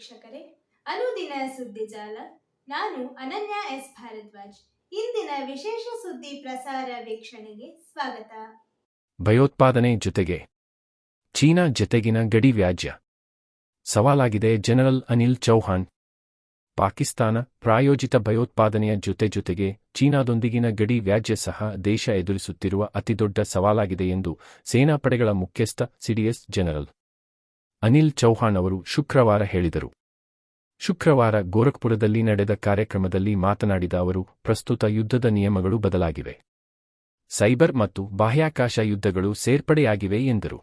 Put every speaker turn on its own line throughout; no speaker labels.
ವೀಕ್ಷಕರೇ, ಅನುದಿನ ಸುದ್ದಿ ಜಾಲ. ನಾನು ಅನನ್ಯ ಎಸ್. ಭಾರದ್ವಾಜ್. ಇಂದಿನ ವಿಶೇಷ ಸುದ್ದಿ ಪ್ರಸಾರ ವೀಕ್ಷಣೆಗೆ ಸ್ವಾಗತ.
ಭಯೋತ್ಪಾದನೆ ಜೊತೆಗೆ, ಚೀನಾ ಜತೆಗಿನ ಗಡಿ ವ್ಯಾಜ್ಯ. ಸವಾಲಾಗಿದೆ ಜನರಲ್ ಅನಿಲ್ ಚೌಹಾಣ್. ಪಾಕಿಸ್ತಾನ ಪ್ರಾಯೋಜಿತ ಭಯೋತ್ಪಾದನೆಯ ಜೊತೆ ಜೊತೆಗೆ ಚೀನಾದೊಂದಿಗಿನ ಗಡಿ ವ್ಯಾಜ್ಯ ಸಹ ದೇಶ ಎದುರಿಸುತ್ತಿರುವ ಅತಿದೊಡ್ಡ ಸವಾಲಾಗಿದೆ ಎಂದು ಸೇನಾಪಡೆಗಳ ಮುಖ್ಯಸ್ಥ ಸಿಡಿಎಸ್ ಜನರಲ್ ಅನಿಲ್ ಚೌಹಾಣ್ ಅವರು ಶುಕ್ರವಾರ ಹೇಳಿದರು. ಶುಕ್ರವಾರ ಗೋರಖ್ಪುರದಲ್ಲಿ ನಡೆದ ಕಾರ್ಯಕ್ರಮದಲ್ಲಿ ಮಾತನಾಡಿದ ಅವರು, ಪ್ರಸ್ತುತ ಯುದ್ಧದ ನಿಯಮಗಳು ಬದಲಾಗಿವೆ. ಸೈಬರ್ ಮತ್ತು ಬಾಹ್ಯಾಕಾಶ ಯುದ್ಧಗಳು ಸೇರ್ಪಡೆಯಾಗಿವೆ ಎಂದರು.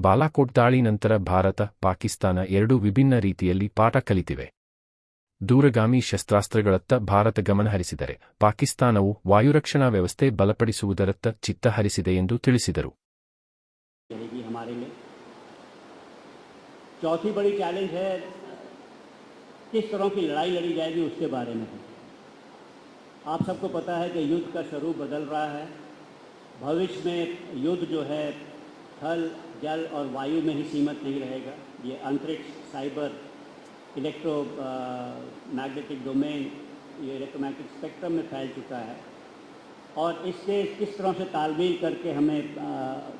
ಬಾಲಾಕೋಟ್ ದಾಳಿ ನಂತರ ಭಾರತ, ಪಾಕಿಸ್ತಾನ ಎರಡೂ ವಿಭಿನ್ನ ರೀತಿಯಲ್ಲಿ ಪಾಠ ಕಲಿತಿವೆ. ದೂರಗಾಮಿ ಶಸ್ತ್ರಾಸ್ತ್ರಗಳತ್ತ ಭಾರತ ಗಮನಹರಿಸಿದರೆ ಪಾಕಿಸ್ತಾನವು ವಾಯುರಕ್ಷಣಾ ವ್ಯವಸ್ಥೆ ಬಲಪಡಿಸುವುದರತ್ತ ಚಿತ್ತ ಹರಿಸಿದೆ ಎಂದು ತಿಳಿಸಿದರು.
चौथी बड़ी चैलेंज है, किस तरह की लड़ाई लड़ी जाएगी उसके बारे में। आप सबको पता है कि युद्ध का स्वरूप बदल रहा है। भविष्य में युद्ध जो है, थल, जल और वायु में ही सीमित नहीं रहेगा। ये अंतरिक्ष, साइबर इलेक्ट्रो मैग्नेटिक डोमेन ये इलेक्ट्रोमैग्नेटिक स्पेक्ट्रम में फैल चुका है। और इससे किस तरह से तालमेल करके हमें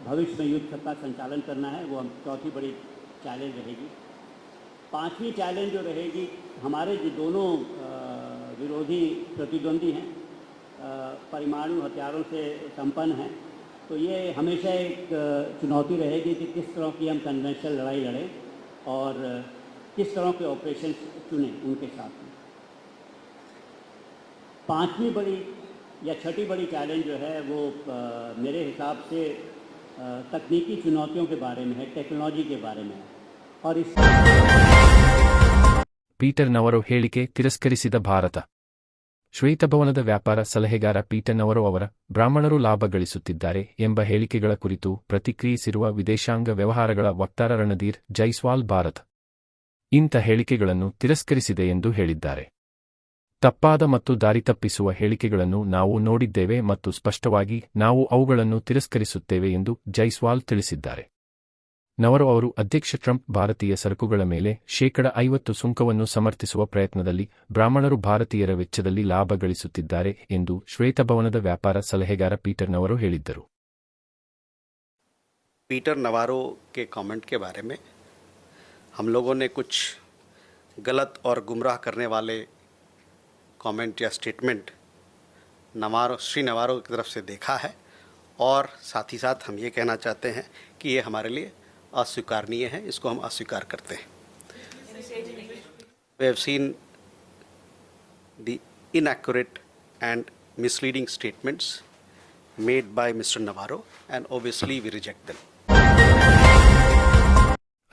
भविष्य में युद्ध का संचालन करना है, वो हम चौथी बड़ी चैलेंज रहेगी। पांचवी चैलेंज जो रहेगी, हमारे जो दोनों विरोधी प्रतिद्वंदी हैं परमाणु हथियारों से संपन्न हैं। तो ये हमेशा एक चुनौती रहेगी कि किस तरह की हम कन्वेंशनल लड़ाई लड़ें और किस तरह के ऑपरेशन चुनें उनके साथ में। पांचवी बड़ी या छठी बड़ी चैलेंज जो है, वो मेरे हिसाब से तकनीकी चुनौतियों के बारे में है टेक्नोलॉजी के बारे में है। ಪೀಟರ್
ಪೀಟರ್ನವರು ಹೇಳಿಕೆ ತಿರಸ್ಕರಿಸಿದ ಭಾರತ. ಶ್ವೇತಭವನದ ವ್ಯಾಪಾರ ಸಲಹೆಗಾರ ಪೀಟರ್ನವರು ಅವರ ಬ್ರಾಹ್ಮಣರು ಲಾಭ ಗಳಿಸುತ್ತಿದ್ದಾರೆ ಎಂಬ ಹೇಳಿಕೆಗಳ ಕುರಿತು ಪ್ರತಿಕ್ರಿಯಿಸಿರುವ ವಿದೇಶಾಂಗ ವ್ಯವಹಾರಗಳ ವಕ್ತಾರ ರಣಧೀರ್ ಜೈಸ್ವಾಲ್ ಭಾರತ. ಇಂಥ ಹೇಳಿಕೆಗಳನ್ನು ತಿರಸ್ಕರಿಸಿದೆ ಎಂದು ಹೇಳಿದ್ದಾರೆ. ತಪ್ಪಾದ ಮತ್ತು ದಾರಿ ತಪ್ಪಿಸುವ ಹೇಳಿಕೆಗಳನ್ನು ನಾವು ನೋಡಿದ್ದೇವೆ ಮತ್ತು ಸ್ಪಷ್ಟವಾಗಿ ನಾವು ಅವುಗಳನ್ನು ತಿರಸ್ಕರಿಸುತ್ತೇವೆ ಎಂದು ಜೈಸ್ವಾಲ್ ತಿಳಿಸಿದ್ದಾರೆ. ನವರು ಅವರು ಅಧ್ಯಕ್ಷ ಟ್ರಂಪ್ ಭಾರತೀಯ ಸರಕುಗಳ ಮೇಲೆ ಶೇಕಡ ಐವತ್ತು ಸುಂಕವನ್ನು ಸಮರ್ಥಿಸುವ ಪ್ರಯತ್ನದಲ್ಲಿ ಬ್ರಾಹ್ಮಣರು ಭಾರತೀಯರ ವೆಚ್ಚದಲ್ಲಿ ಲಾಭ ಗಳಿಸುತ್ತಿದ್ದಾರೆ ಎಂದು ಶ್ವೇತಭವನದ ವ್ಯಾಪಾರ ಸಲಹೆಗಾರ ಪೀಟರ್ನವರು ಹೇಳಿದ್ದರು
पीटर नवारो के कमेंट के बारे में हम लोगों ने कुछ गलत और गुमराह करने वाले कमेंट या स्टेटमेंट नवारो श्री नवारो की तरफ से देखा है और साथ ही साथ हम ये कहना चाहते हैं कि ये हमारे लिए अस्वीकारनीय है इसको हम अस्वीकार करते हैं we have seen the inaccurate and misleading statements made by Mr. Navarro, and obviously we reject them.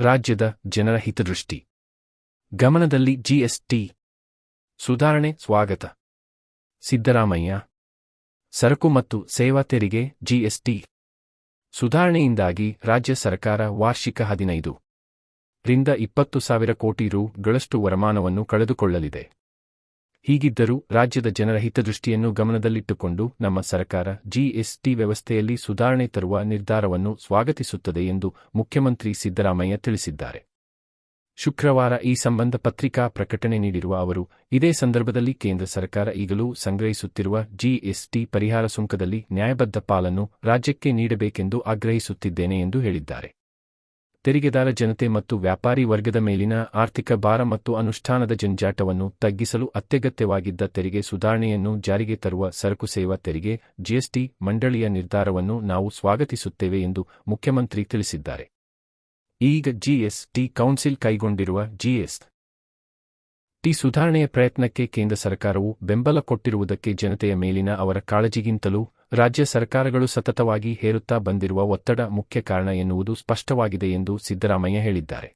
ರಾಜ್ಯದ ಜನರ ಹಿತದೃಷ್ಟಿ ಗಮನದಲ್ಲಿ ಜಿಎಸ್ಟಿ ಸುಧಾರಣೆ ಸ್ವಾಗತ ಸಿದ್ದರಾಮಯ್ಯ ಸರಕು ಮತ್ತು ಸೇವಾ ತೆರಿಗೆ ಜಿಎಸ್ಟಿ ಸುಧಾರಣೆಯಿಂದಾಗಿ ರಾಜ್ಯ ಸರ್ಕಾರ ವಾರ್ಷಿಕ ಹದಿನೈದು ರಿಂದ ಇಪ್ಪತ್ತು ಸಾವಿರ ಕೋಟಿ ರೂಗಳಷ್ಟು ವರಮಾನವನ್ನು ಕಳೆದುಕೊಳ್ಳಲಿದೆ. ಹೀಗಿದ್ದರೂ ರಾಜ್ಯದ ಜನರ ಹಿತದೃಷ್ಟಿಯನ್ನು ಗಮನದಲ್ಲಿಟ್ಟುಕೊಂಡು ನಮ್ಮ ಸರ್ಕಾರ ಜಿಎಸ್ಟಿ ವ್ಯವಸ್ಥೆಯಲ್ಲಿ ಸುಧಾರಣೆ ತರುವ ನಿರ್ಧಾರವನ್ನು ಸ್ವಾಗತಿಸುತ್ತದೆ ಎಂದು ಮುಖ್ಯಮಂತ್ರಿ ಸಿದ್ದರಾಮಯ್ಯ ತಿಳಿಸಿದ್ದಾರೆ. ಶುಕ್ರವಾರ ಈ ಸಂಬಂಧ ಪತ್ರಿಕಾ ಪ್ರಕಟಣೆ ನೀಡಿರುವ ಅವರು, ಇದೇ ಸಂದರ್ಭದಲ್ಲಿ ಕೇಂದ್ರ ಸರ್ಕಾರ ಈಗಲೂ ಸಂಗ್ರಹಿಸುತ್ತಿರುವ ಜಿಎಸ್ಟಿ ಪರಿಹಾರ ಸುಂಕದಲ್ಲಿ ನ್ಯಾಯಬದ್ಧ ಪಾಲನ್ನು ರಾಜ್ಯಕ್ಕೆ ನೀಡಬೇಕೆಂದು ಆಗ್ರಹಿಸುತ್ತಿದ್ದೇನೆ ಎಂದು ಹೇಳಿದ್ದಾರೆ. ತೆರಿಗೆದಾರ ಜನತೆ ಮತ್ತು ವ್ಯಾಪಾರಿ ವರ್ಗದ ಮೇಲಿನ ಆರ್ಥಿಕ ಭಾರ ಮತ್ತು ಅನುಷ್ಠಾನದ ಜಂಜಾಟವನ್ನು ತಗ್ಗಿಸಲು ಅತ್ಯಗತ್ಯವಾಗಿದ್ದ ತೆರಿಗೆ ಸುಧಾರಣೆಯನ್ನು ಜಾರಿಗೆ ತರುವ ಸರಕು ಸೇವಾ ತೆರಿಗೆ ಜಿಎಸ್ಟಿ ಮಂಡಳಿಯ ನಿರ್ಧಾರವನ್ನು ನಾವು ಸ್ವಾಗತಿಸುತ್ತೇವೆ ಎಂದು ಮುಖ್ಯಮಂತ್ರಿ ತಿಳಿಸಿದ್ದಾರೆ. ಈಗ ಜಿಎಸ್ ಟಿ ಕೌನ್ಸಿಲ್ ಕೈಗೊಂಡಿರುವ ಜಿಎಸ್ ಟಿ ಸುಧಾರಣೆಯ ಪ್ರಯತ್ನಕ್ಕೆ ಕೇಂದ್ರ ಸರ್ಕಾರವು ಬೆಂಬಲ ಕೊಟ್ಟಿರುವುದಕ್ಕೆ ಜನತೆಯ ಮೇಲಿನ ಅವರ ಕಾಳಜಿಗಿಂತಲೂ ರಾಜ್ಯ ಸರ್ಕಾರಗಳು ಸತತವಾಗಿ ಹೇರುತ್ತಾ ಬಂದಿರುವ ಒತ್ತಡ ಮುಖ್ಯ ಕಾರಣ ಎನ್ನುವುದು ಸ್ಪಷ್ಟವಾಗಿದೆ ಎಂದು ಸಿದ್ದರಾಮಯ್ಯ ಹೇಳಿದ್ದಾರೆ.